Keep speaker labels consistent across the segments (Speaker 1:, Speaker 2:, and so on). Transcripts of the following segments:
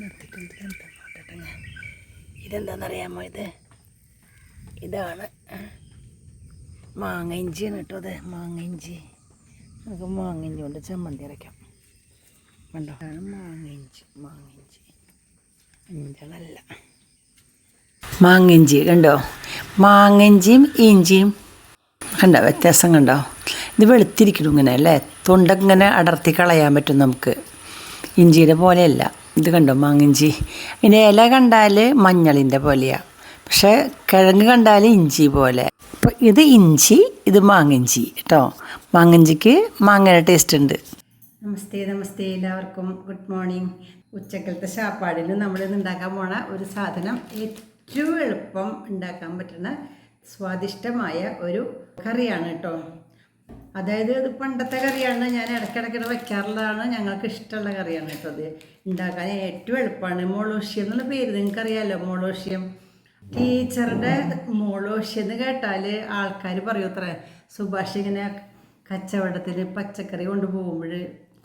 Speaker 1: നിർത്തിയിട്ടുണ്ട്. എന്താ നോക്കട്ടെ ഇതെന്താണെന്നറിയാമോ ഇത്? ഇതാണ് മാങ്ങ ഇഞ്ചിയാണ് കേട്ടോ അത് മാങ്ങ ഇഞ്ചി. നമുക്ക് മാങ്ങ ഇഞ്ചി കൊണ്ട് ചമ്മന്തി അരയ്ക്കാം. കണ്ടോ? അതാണ് മാങ്ങ ഇഞ്ചി. മാങ്ങ ഇഞ്ചി. ഇഞ്ചളല്ല മാങ്ങ ഇഞ്ചി കണ്ടോ? മാങ്ങ ഇഞ്ചിയും ഇഞ്ചിയും. കണ്ടോ? വ്യത്യാസം കണ്ടോ? ഇത് വെളുത്തിരിക്കണം ഇങ്ങനെ അല്ലേ? തൊണ്ടങ്ങനെ അടർത്തി കളയാൻ പറ്റും നമുക്ക്. ഇഞ്ചിയുടെ പോലെയല്ല. ഇത് കണ്ടോ മാങ്ങിഞ്ചി? പിന്നെ ഇല കണ്ടാൽ മഞ്ഞളിന്റെ പോലെയാണ് പക്ഷേ കിഴങ്ങ് കണ്ടാൽ ഇഞ്ചി പോലെ. അപ്പോൾ ഇത് ഇഞ്ചി ഇത് മാങ്ങിഞ്ചി കേട്ടോ മാങ്ങിഞ്ചിക്ക് മാങ്ങയുടെ ടേസ്റ്റ് ഉണ്ട്. നമസ്തേ നമസ്തേ എല്ലാവർക്കും. ഗുഡ് മോർണിംഗ് ഉച്ചക്കലത്തെ ചാപ്പാടിൽ നമ്മൾ ഇന്ന് ഉണ്ടാക്കാൻ പോണ ഒരു സാധനം ഏറ്റവും എളുപ്പം ഉണ്ടാക്കാൻ പറ്റുന്ന സ്വാദിഷ്ടമായ ഒരു കറിയാണ് കേട്ടോ അതായത് ഇത് പണ്ടത്തെ കറിയാണ്. ഞാൻ ഇടയ്ക്കിടയ്ക്ക് വെക്കാറുള്ളതാണ്. ഞങ്ങൾക്ക് ഇഷ്ടമുള്ള കറിയാണ് കേട്ടോ അത് ഉണ്ടാക്കാൻ ഏറ്റവും എളുപ്പമാണ്. മോളോഷ്യം എന്നുള്ള പേര് നിങ്ങൾക്കറിയാമല്ലോ മോളോഷ്യം. ടീച്ചറുടെ മോളോഷ്യം എന്ന് കേട്ടാൽ ആൾക്കാർ പറയൂ അത്ര. സുഭാഷ് ഇങ്ങനെ കച്ചവടത്തിന് പച്ചക്കറി കൊണ്ടുപോകുമ്പോൾ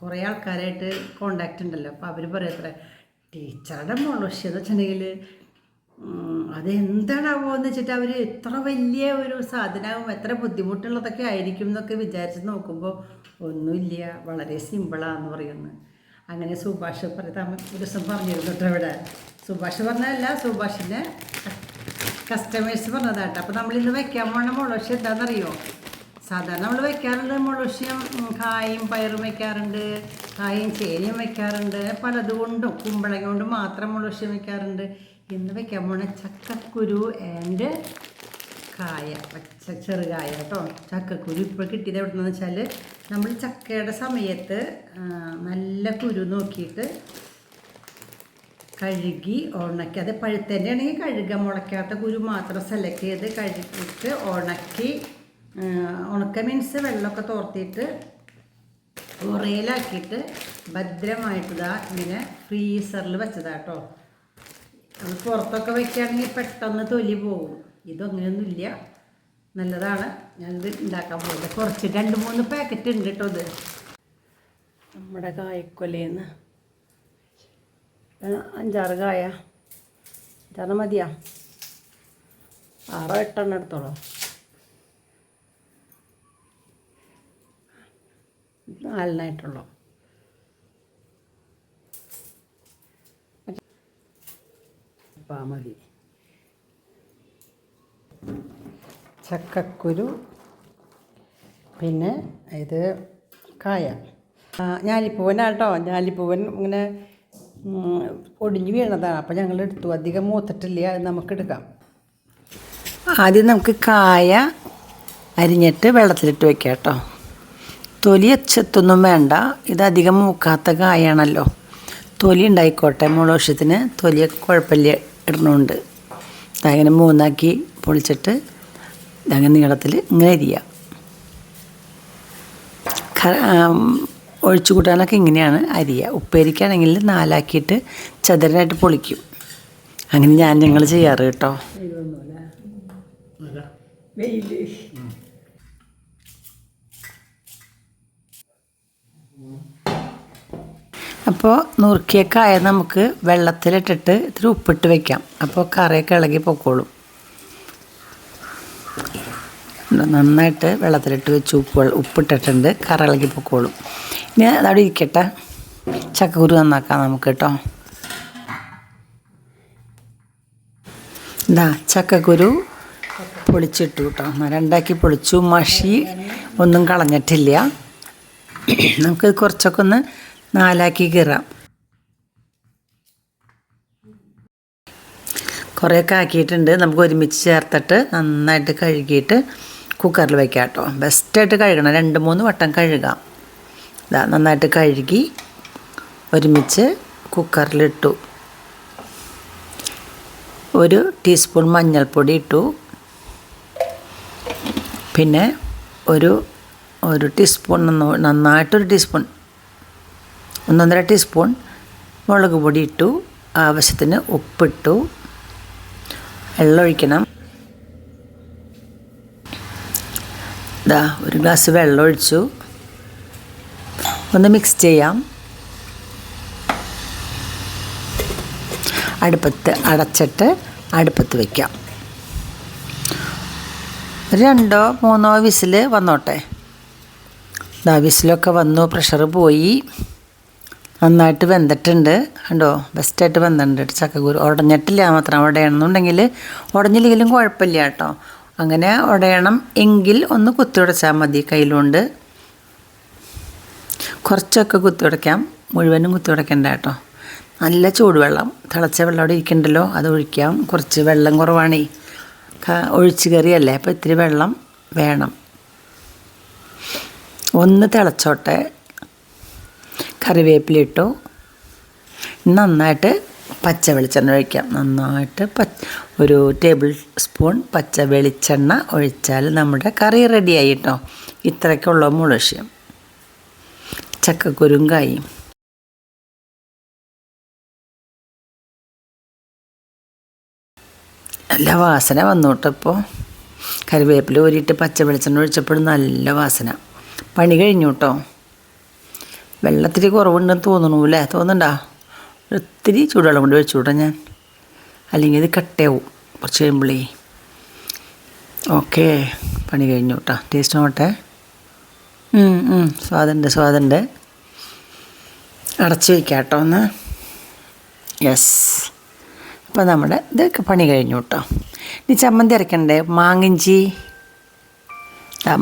Speaker 1: കുറേ ആൾക്കാരായിട്ട് കോണ്ടാക്റ്റ് ഉണ്ടല്ലോ. അപ്പോൾ അവർ പറയൂ അത്ര. ടീച്ചറുടെ മോളോഷ്യം എന്ന് വെച്ചിട്ടുണ്ടെങ്കിൽ അതെന്താണാവോ എന്ന് വെച്ചിട്ട് അവർ എത്ര വലിയ ഒരു സാധനവും എത്ര ബുദ്ധിമുട്ടുള്ളതൊക്കെ ആയിരിക്കും എന്നൊക്കെ വിചാരിച്ച് നോക്കുമ്പോൾ ഒന്നുമില്ല വളരെ സിമ്പിളാന്ന് പറയുന്നു. അങ്ങനെ സുഭാഷ് പറഞ്ഞ ഒരു ദിവസം പറഞ്ഞിരുന്നു കേട്ടോ ഇവിടെ. സുഭാഷ് പറഞ്ഞതല്ല സുഭാഷിന്റെ കസ്റ്റമേഴ്സ് പറഞ്ഞതാട്ടോ. അപ്പോൾ നമ്മളിന്ന് വയ്ക്കാൻ പോണ മുളശ്ശി എന്താണെന്നറിയോ സാധാരണ നമ്മൾ വെക്കാറുണ്ട് മുളശ്യം കായും പയറും വെക്കാറുണ്ട് കായും ചേനയും വെക്കാറുണ്ട് പലതുകൊണ്ടും കുമ്പളങ്ങ കൊണ്ട് മാത്രം മുളശ്യം വെക്കാറുണ്ട് ഇന്ന് വെക്കാൻ പോണ ചക്കക്കുരു ആൻഡ് കായ. പച്ച ചെറുകായ കേട്ടോ. ചക്കക്കുരു ഇപ്പോൾ കിട്ടിയത് എവിടെ നിന്ന് വെച്ചാൽ നമ്മൾ ചക്കയുടെ സമയത്ത് നല്ല കുരു നോക്കിയിട്ട് കഴുകി ഉണക്കി അത് പഴുത്തന്റെ ആണെങ്കിൽ കഴുകാൻ മുളയ്ക്കാത്ത കുരു മാത്രം സെലക്ട് ചെയ്ത് കഴുകിയിട്ട് ഉണക്കി ഉണക്ക മീൻസ് വെള്ളമൊക്കെ തോർത്തിയിട്ട് ഉറയിലാക്കിയിട്ട് ഭദ്രമായിട്ട് ഇതാ ഇങ്ങനെ ഫ്രീസറിൽ വെച്ചതാട്ടോ അത് പുറത്തൊക്കെ വെക്കുകയാണെങ്കിൽ പെട്ടെന്ന് തൊലി പോകും ഇതൊങ്ങനെയൊന്നുമില്ല. നല്ലതാണ്. ഞാനിത് ഉണ്ടാക്കാൻ പോകുന്നത് കുറച്ച് രണ്ട് മൂന്ന് പാക്കറ്റ് ഉണ്ട് കേട്ടോ ഇത്. നമ്മുടെ കായക്കൊലയെന്ന്. അഞ്ചാറ് കായ. അഞ്ചാറ് മതിയാ. ആറോ എട്ടെണ്ണം എടുത്തോളൂ. നാലിനായിട്ടുള്ളൂ. മതി. ചക്കക്കുരു പിന്നെ ഇത് കായ. ഞാലിപ്പൂവൻ കേട്ടോ ഞാലിപ്പൂവൻ ഇങ്ങനെ ഒടിഞ്ഞു വീണതാണ് അപ്പോൾ ഞങ്ങൾ എടുത്തു അധികം മൂത്തിട്ടില്ല. അത് നമുക്കെടുക്കാം. ആദ്യം നമുക്ക് കായ അരിഞ്ഞിട്ട് വെള്ളത്തിലിട്ട് വെക്കാം കേട്ടോ. തൊലി അച്ചത്തൊന്നും വേണ്ട. ഇതധികം മൂക്കാത്ത കായാണല്ലോ. തൊലി ഉണ്ടായിക്കോട്ടെ മുളോഷത്തിന് തൊലിയൊക്കെ കുഴപ്പമില്ല ഇടണമുണ്ട് അങ്ങനെ മൂന്നാക്കി പൊളിച്ചിട്ട് അങ്ങനെ നീളത്തിൽ ഇങ്ങനെ അരിയാം. ഒഴിച്ചു കൂട്ടാനൊക്കെ ഇങ്ങനെയാണ് അരിയ. ഉപ്പേരിക്കാണെങ്കിൽ നാലാക്കിയിട്ട് ചതുരനായിട്ട് പൊളിക്കും. അങ്ങനെ ഞാൻ ഞങ്ങൾ ചെയ്യാറ് കേട്ടോ. വെയിൽ. അപ്പോൾ നുറുക്കിയക്കായ നമുക്ക് വെള്ളത്തിലിട്ടിട്ട് ഇത്തിരി ഉപ്പിട്ട് വെക്കാം. അപ്പോൾ കറിയൊക്കെ ഇളകി പൊക്കോളും. നന്നായിട്ട് വെള്ളത്തിലിട്ട് വെച്ച് ഉപ്പ് ഉപ്പിട്ടിട്ടുണ്ട്. കറി ഇളകി പൊക്കോളും. ഇനി അതവിടെ ഇരിക്കട്ടെ. ചക്കക്കുരു നന്നാക്കാം നമുക്ക് കേട്ടോ. ഇതാ ചക്കക്കുരു പൊളിച്ചിട്ടു കേട്ടോ. രണ്ടാക്കി പൊളിച്ചു. മഷി ഒന്നും കളഞ്ഞിട്ടില്ല. നമുക്ക് കുറച്ചൊക്കെ ഒന്ന് നാലാക്കി കീറാം. കുറേയൊക്കെ ആക്കിയിട്ടുണ്ട്. നമുക്ക് ഒരുമിച്ച് ചേർത്തിട്ട് നന്നായിട്ട് കഴുകിയിട്ട് കുക്കറിൽ വയ്ക്കാം കേട്ടോ. ബെസ്റ്റായിട്ട് കഴുകണം. രണ്ട് മൂന്ന് വട്ടം കഴുകാം. ഇതാ നന്നായിട്ട് കഴുകി ഒരുമിച്ച് കുക്കറിലിട്ടു ഒരു ടീസ്പൂൺ മഞ്ഞൾപ്പൊടി ഇട്ടു. പിന്നെ ഒരു ഒരു ടീസ്പൂൺ നന്ന- നന്നായിട്ടൊരു ടീസ്പൂൺ ഒന്നൊന്നര ടീസ്പൂൺ മുളക് പൊടി ഇട്ടു ആവശ്യത്തിന് ഉപ്പിട്ടു. വെള്ളമൊഴിക്കണം ഇതാ ഒരു ഗ്ലാസ് വെള്ളമൊഴിച്ചു ഒന്ന് മിക്സ് ചെയ്യാം. അടുപ്പത്ത് അടച്ചിട്ട് അടുപ്പത്ത് വയ്ക്കാം രണ്ടോ മൂന്നോ വിസിൽ വന്നോട്ടെ. ദാ വിസിലൊക്കെ വന്നു പ്രഷർ പോയി. നന്നായിട്ട് വെന്തിട്ടുണ്ട്. കണ്ടോ? ബെസ്റ്റായിട്ട് വെന്തിട്ടുണ്ട് ചക്കക്കുരു. ഉടഞ്ഞിട്ടില്ല മാത്രം. ഉടയണമെന്നുണ്ടെങ്കിൽ ഉടഞ്ഞില്ലെങ്കിലും കുഴപ്പമില്ല കേട്ടോ. അങ്ങനെ ഉടയണം എങ്കിൽ ഒന്ന് കുത്തി ഉടച്ചാൽ മതി കയ്യിലുണ്ട്. കുറച്ചൊക്കെ കുത്തി ഉടയ്ക്കാം. മുഴുവനും കുത്തി ഉടയ്ക്കണ്ട കേട്ടോ. നല്ല ചൂടുവെള്ളം. തിളച്ച വെള്ളം അവിടെ ഇരിക്കണ്ടല്ലോ. അത് ഒഴിക്കാം. കുറച്ച് വെള്ളം കുറവാണേ. ഒഴിച്ച് കറിയല്ലേ അപ്പോൾ ഇത്തിരി വെള്ളം വേണം. ഒന്ന് തിളച്ചോട്ടെ. കറിവേപ്പില ഇട്ടു. നന്നായിട്ട് പച്ച വെളിച്ചെണ്ണ ഒഴിക്കാം. നന്നായിട്ട് പച്ച ഒരു ടേബിൾ സ്പൂൺ പച്ച വെളിച്ചെണ്ണ ഒഴിച്ചാൽ നമ്മുടെ കറി റെഡിയായി കേട്ടോ ഇത്രയ്ക്കുള്ള മുളശ്യം ചക്കക്കുരും കായും നല്ല വാസന വന്നു കേട്ടോ ഇപ്പോൾ കറിവേപ്പില ഊരിയിട്ട് പച്ച വെളിച്ചെണ്ണ ഒഴിച്ചപ്പോഴും നല്ല വാസന. പണി കഴിഞ്ഞു കേട്ടോ വെള്ളത്തിരി കുറവുണ്ടെന്ന് തോന്നണു അല്ലേ തോന്നണ്ടാ ഒത്തിരി ചൂടുവെള്ളം കൊണ്ട് വെച്ചു വിടാം ഞാൻ. അല്ലെങ്കിൽ ഇത് കട്ടയാവും കുറച്ച് കഴിയുമ്പോഴേ ഓക്കേ പണി കഴിഞ്ഞു കേട്ടോ. ടേസ്റ്റ് നോട്ടെ സ്വാദുണ്ട് സ്വാദുണ്ട്. അടച്ചു വയ്ക്കാം കേട്ടോ ഒന്ന്. യെസ് അപ്പോൾ നമ്മുടെ ഇതൊക്കെ പണി കഴിഞ്ഞു കേട്ടോ. ഇനി ചമ്മന്തി അരക്കണ്ടേ? മാങ്ങിഞ്ചി.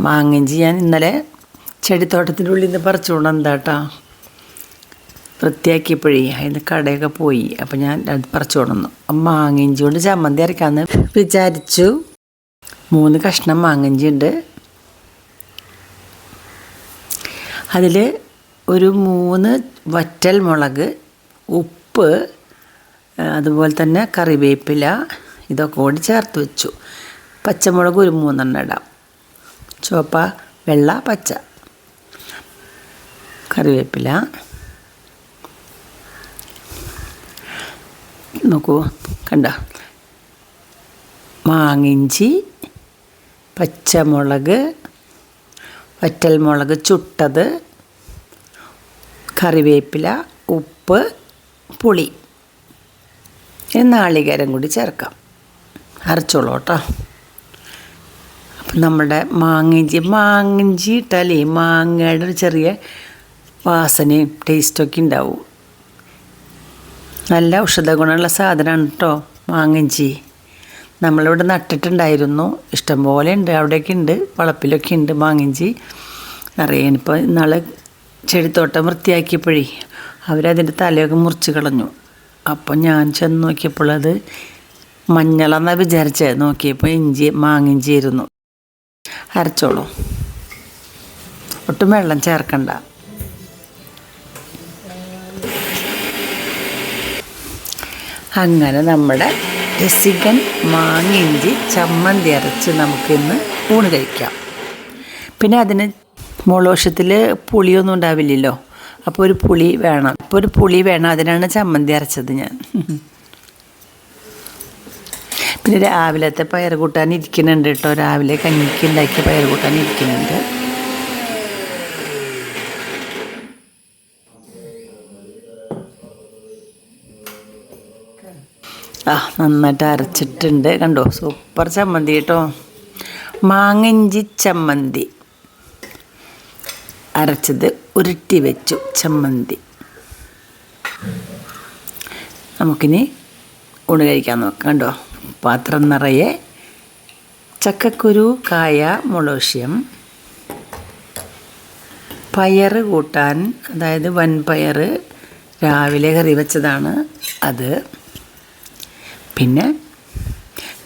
Speaker 1: മാങ്ങിഞ്ചി ഞാൻ ഇന്നലെ ചെടിത്തോട്ടത്തിന്റെ ഉള്ളിൽ നിന്ന് പറിച്ചു കൊണ്ടെന്താ കേട്ടോ വൃത്തിയാക്കിയപ്പോഴേ അതിന് കടയൊക്കെ പോയി. അപ്പം ഞാൻ അത് പറിച്ചു കൊണ്ടുവന്നു. മാങ്ങിഞ്ചി കൊണ്ട് ചമ്മന്തി അരക്കാമെന്ന് വിചാരിച്ചു. മൂന്ന് കഷ്ണം മാങ്ങിഞ്ചി ഉണ്ട്. അതിൽ ഒരു മൂന്ന് വറ്റൽ മുളക് ഉപ്പ് അതുപോലെ തന്നെ കറിവേപ്പില ഇതൊക്കെ കൂടി ചേർത്ത് വെച്ചു. പച്ചമുളക് ഒരു മൂന്നെണ്ണം ഇടാം. ചുവപ്പ വെള്ള പച്ച. കറിവേപ്പില. നോക്കൂ കണ്ട. മാങ്ങിഞ്ചി പച്ചമുളക് വറ്റൽമുളക് ചുട്ടത് കറിവേപ്പില ഉപ്പ് പുളി. നാളികേരം കൂടി ചേർക്കാം. അരച്ചോളൂ കേട്ടോ. അപ്പം നമ്മുടെ മാങ്ങിഞ്ചി മാങ്ങിഞ്ചി ഇട്ടാലേ മാങ്ങയുടെ ഒരു ചെറിയ വാസനയും ടേസ്റ്റൊക്കെ ഉണ്ടാവും. നല്ല ഔഷധ ഗുണമുള്ള സാധനമാണ് കേട്ടോ മാങ്ങഞ്ചി നമ്മളിവിടെ നട്ടിട്ടുണ്ടായിരുന്നു. ഇഷ്ടംപോലെ ഉണ്ട്. അവിടെയൊക്കെ ഉണ്ട്. വളപ്പിലൊക്കെ ഉണ്ട് മാങ്ങഞ്ചി നിറയെ ഇപ്പോൾ ഇന്നാൾ ചെടിത്തോട്ടം വൃത്തിയാക്കിയപ്പോഴേ അവരതിന്റെ തലയൊക്കെ മുറിച്ച് കളഞ്ഞു. അപ്പം ഞാൻ ചെന്ന് നോക്കിയപ്പോൾ അത് മഞ്ഞളെന്നാണ് വിചാരിച്ചത് നോക്കിയപ്പോൾ ഇഞ്ചി മാങ്ങിഞ്ചി ആയിരുന്നു. അരച്ചോളൂ. ഒട്ടും വെള്ളം ചേർക്കണ്ട. അങ്ങനെ നമ്മുടെ രസികൻ മാങ്ങിഞ്ചി ചമ്മന്തി അരച്ച് നമുക്കിന്ന് ഊണ് കഴിക്കാം. പിന്നെ അതിന് മോളോഷത്തിൽ പുളിയൊന്നും ഉണ്ടാവില്ലല്ലോ. അപ്പോൾ ഒരു പുളി വേണം. അപ്പോൾ ഒരു പുളി വേണം. അതിനാണ് ചമ്മന്തി അരച്ചത് ഞാൻ. പിന്നെ രാവിലത്തെ പയർ കൂട്ടാൻ ഇരിക്കുന്നുണ്ട് കേട്ടോ. രാവിലെ കഞ്ഞിക്ക് ഉണ്ടാക്കിയ പയർ കൂട്ടാൻ ഇരിക്കുന്നുണ്ട്. ആ നന്നായിട്ട് അരച്ചിട്ടുണ്ട്. കണ്ടോ? സൂപ്പർ ചമ്മന്തി കേട്ടോ. മാങ്ങഞ്ചി ചമ്മന്തി. അരച്ചത് ഉരുട്ടി വെച്ചു ചമ്മന്തി. നമുക്കിനി ഊണ് കഴിക്കാൻ നോക്കാം. കണ്ടോ? പാത്രം നിറയെ ചക്കക്കുരു കായ മുളോഷ്യം. പയർ കൂട്ടാൻ അതായത് വൻപയർ രാവിലെ കറി വെച്ചതാണ് അത്. പിന്നെ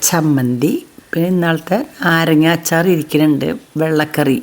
Speaker 1: ചമ്മന്തി പിന്നെ ഇന്നാളത്തെ നാരങ്ങ അച്ചാർ ഇരിക്കുന്നുണ്ട് വെള്ളക്കറി.